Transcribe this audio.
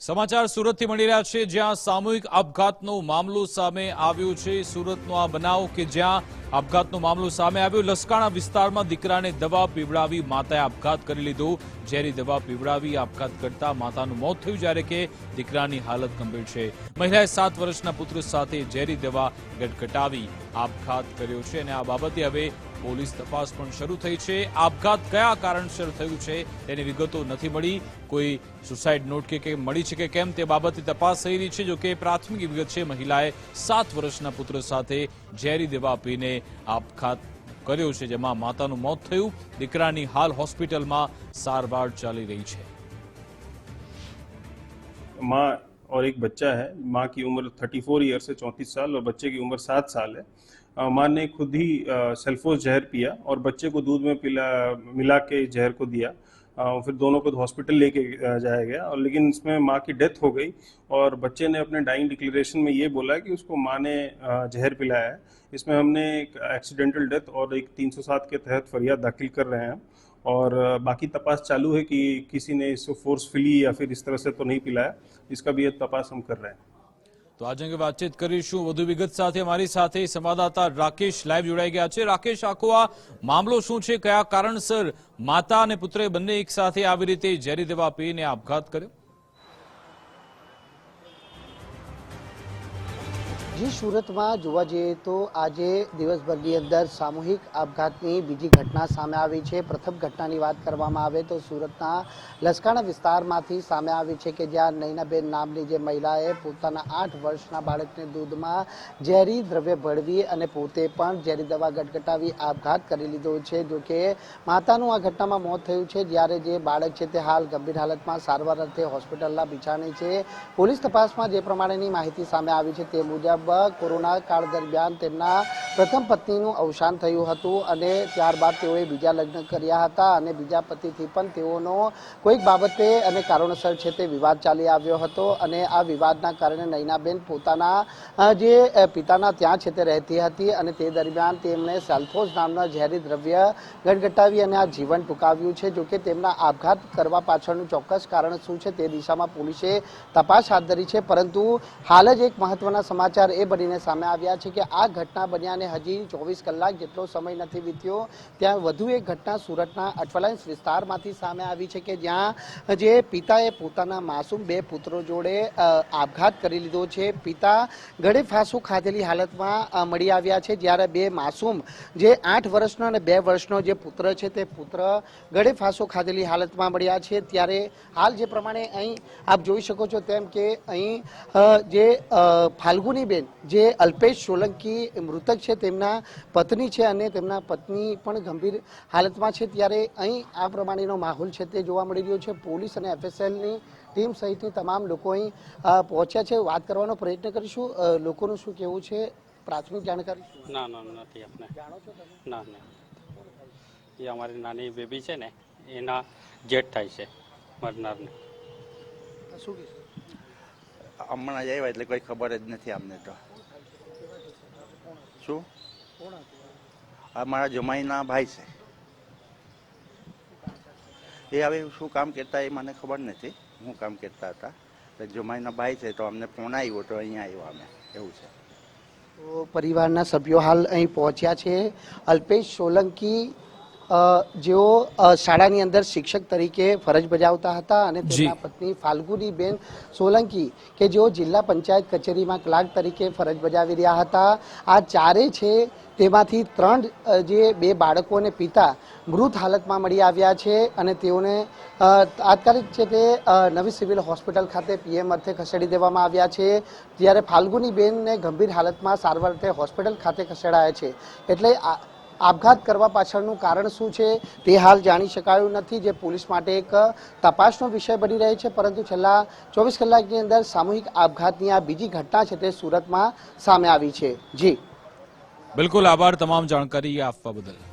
સમાચાર સુરતથી મળી રહ્યા છે, જ્યાં સામૂહિક આપઘાતનો મામલો સામે આવ્યો છે. સુરતનો આ બનાવ કે જ્યાં આપઘાતનો મામલો સામે આવ્યો, લસકાણા વિસ્તારમાં દીકરાને દવા પીવડાવી માતાએ આપઘાત કરી લીધો. ઝેરી દવા પીવડાવી આપઘાત કરતા માતાનું મોત થયું, જ્યારે કે દીકરાની હાલત ગંભીર છે. મહિલાએ સાત વર્ષના પુત્ર સાથે ઝેરી દવા ગટગટાવી આપઘાત કર્યો છે અને આ બાબતે હવે પોલીસ તપાસ પણ શરૂ થઈ છે આપઘાત કયા કારણસર થયું છે તેની વિગતો નથી મળી કોઈ સુસાઇડ નોટ કે કંઈ મળી છે કે કેમ તે બાબતે તપાસ થઈ રહી છે જો કે પ્રાથમિક વિગત છે મહિલાએ સાત વર્ષના પુત્ર સાથે ઝેરી દવા પીને આપઘાત કર્યો છે જેમાં માતાનું મોત થયું દીકરાની હાલ હોસ્પિટલમાં સારવાર ચાલી રહી છે माँ और एक बच्चा है माँ की उम्र 34 ईयर से 34 साल और बच्चे की उम्र सात साल है अ, माँ ने खुद ही सेल्फोस जहर पिया और बच्चे को दूध में पिला, मिला के जहर को दिया फिर दोनों को हॉस्पिटल लेके जाया गया और लेकिन इसमें माँ की डेथ हो गई और बच्चे ने अपने डाइंग डिक्लेरेशन में ये बोला कि उसको माँ ने जहर पिलाया है। इसमें हमने एक एक्सीडेंटल डेथ और एक 307 के तहत फरियाद दाखिल कर रहे हैं और बाकी तपास चालू है कि किसी ने इसको फोर्सफुली या फिर इस तरह से तो नहीं पिलाया, इसका भी तपास हम कर रहे हैं। તો આજે અંગે વાતચીત કરીશું. વધુ વિગત સાથે અમારી સાથે સંવાદદાતા રાકેશ લાઈવ જોડાઈ ગયા છે. રાકેશ, આખો આ મામલો શું છે? કયા કારણસર માતા અને પુત્રે બંને એક સાથે આવી રીતે ઝેરી દવા પીને આપઘાત કર્યો? જી સુરતમાં જોવા જઈએ તો આજે દિવસભરની અંદર સામૂહિક આપઘાતની બીજી ઘટના સામે આવી છે. પ્રથમ ઘટનાની વાત કરવામાં આવે તો સુરતના લસકાણા વિસ્તારમાંથી સામે આવી છે કે જ્યાં નૈનાબેન નામની જે મહિલાએ પોતાના આઠ વર્ષના બાળકને દૂધમાં ઝેરી દ્રવ્ય ભળવી અને પોતે પણ ઝેરી દવા ગટગટાવી આપઘાત કરી લીધો છે. જોકે માતાનું આ ઘટનામાં મોત થયું છે જ્યારે જે બાળક છે તે હાલ ગંભીર હાલતમાં સારવાર અર્થે હોસ્પિટલના બિછાણે છે. પોલીસ તપાસમાં જે પ્રમાણેની માહિતી સામે આવી છે તે મુજબ કોરોના કાળ દરમિયાન તેમના પ્રથમ પત્નીનું અવસાન થયું હતું અને ત્યારબાદ તેઓએ બીજા લગ્ન કર્યા હતા અને બીજા પતિથી પણ તેઓનો કોઈક બાબતે અને કારણોસર છે તે વિવાદ ચાલી આવ્યો હતો અને આ વિવાદના કારણે નૈનાબેન પોતાના જે પિતાના ત્યાં છે તે રહેતી હતી અને તે દરમિયાન તેમણે સેલ્ફોઝ નામના ઝેરી દ્રવ્ય ગટગટાવી અને આ જીવન ટૂંકાવ્યું છે. જોકે તેમના આપઘાત કરવા પાછળનું ચોક્કસ કારણ શું છે તે દિશામાં પોલીસે તપાસ હાથ ધરી છે. પરંતુ હાલ જ એક મહત્વના સમાચાર એ બનીને સામે આવ્યા છે કે આ ઘટના બન્યાને હજી ચોવીસ કલાક જેટલો સમય નથી વીત્યો, ત્યાં વધુ એક ઘટના સુરતના અઠવાલાઇન્સ વિસ્તારમાંથી સામે આવી છે કે જ્યાં જે પિતાએ પોતાના માસૂમ બે પુત્રો જોડે આપઘાત કરી લીધો છે. પિતા ગળે ફાંસું ખાધેલી હાલતમાં મળી આવ્યા છે. જ્યારે બે માસૂમ જે આઠ વર્ષનો અને બે વર્ષનો જે પુત્ર છે તે પુત્ર ગળે ફાંસો ખાધેલી હાલતમાં મળ્યા છે. ત્યારે હાલ જે પ્રમાણે અહીં આપ જોઈ શકો છો તેમ કે અહીં જે ફાલ્ગુની ફાલ્ગુનીબેન, જે અલ્પેશ સોલંકી મૃતક છે તેમના પત્ની છે અને તેમના પત્ની પણ ગંભીર હાલતમાં છે. ત્યારે અહીં આ પ્રમાણેનો માહોલ છે તે જોવા મળી રહ્યો છે. પોલીસ અને એફએસએલની ટીમ સહિતની તમામ લોકો અહીં પહોંચ્યા છે. વાત કરવાનો પ્રયત્ન કરીશું. લોકોનું શું કહેવું છે? પ્રાથમિક જાણકારી? શું? ના ના નથી આપણે જાણો છો તમે? ના ના. એ અમારી નાની બેબી છે ને એના જેટ થાય છે મરનારને. શું કહેશો? હમણાં જ આવ્યા એટલે કોઈ ખબર જ નથી અમને તો. શું આ મારા જમાઈના ભાઈ છે. એ હવે શું કામ કરતા એ મને ખબર નથી. હું કામ કરતા હતા. એટલે જમાઈના ભાઈ છે તો અમને ફોન આવ્યો તો અહીંયા આવ્યો અમે. એવું છે. તો પરિવારના સભ્યો હાલ અહીં પહોંચ્યા છે. અલ્પેશ સોલંકી જેઓ શાળાની અંદર શિક્ષક તરીકે ફરજ બજાવતા હતા અને તેમના પત્ની ફાલ્ગુનીબેન સોલંકી કે જેઓ જિલ્લા પંચાયત કચેરીમાં ક્લાર્ક તરીકે ફરજ બજાવી રહ્યા હતા. આ ચારે છે તેમાંથી ત્રણ જે બે બાળકો અને પિતા મૃત હાલતમાં મળી આવ્યા છે અને તેઓને તાત્કાલિક છે તે નવી સિવિલ હોસ્પિટલ ખાતે પીએમ અર્થે ખસેડી દેવામાં આવ્યા છે. જ્યારે ફાલ્ગુની બેનને ગંભીર હાલતમાં સારવાર અર્થે હોસ્પિટલ ખાતે ખસેડાયા છે. એટલે આ- આપઘાત કરવા પાછળનું કારણ શું છે તે હાલ જાણી શકાયું નથી, જે પોલીસ માટે એક તપાસનો વિષય બની રહે છે. પરંતુ છેલ્લા ચોવીસ કલાકની અંદર સામૂહિક આપઘાતની આ બીજી ઘટના છે તે સુરતમાં સામે આવી છે. જી. બિલકુલ આભાર તમામ જાણકારી આપવા બદલ.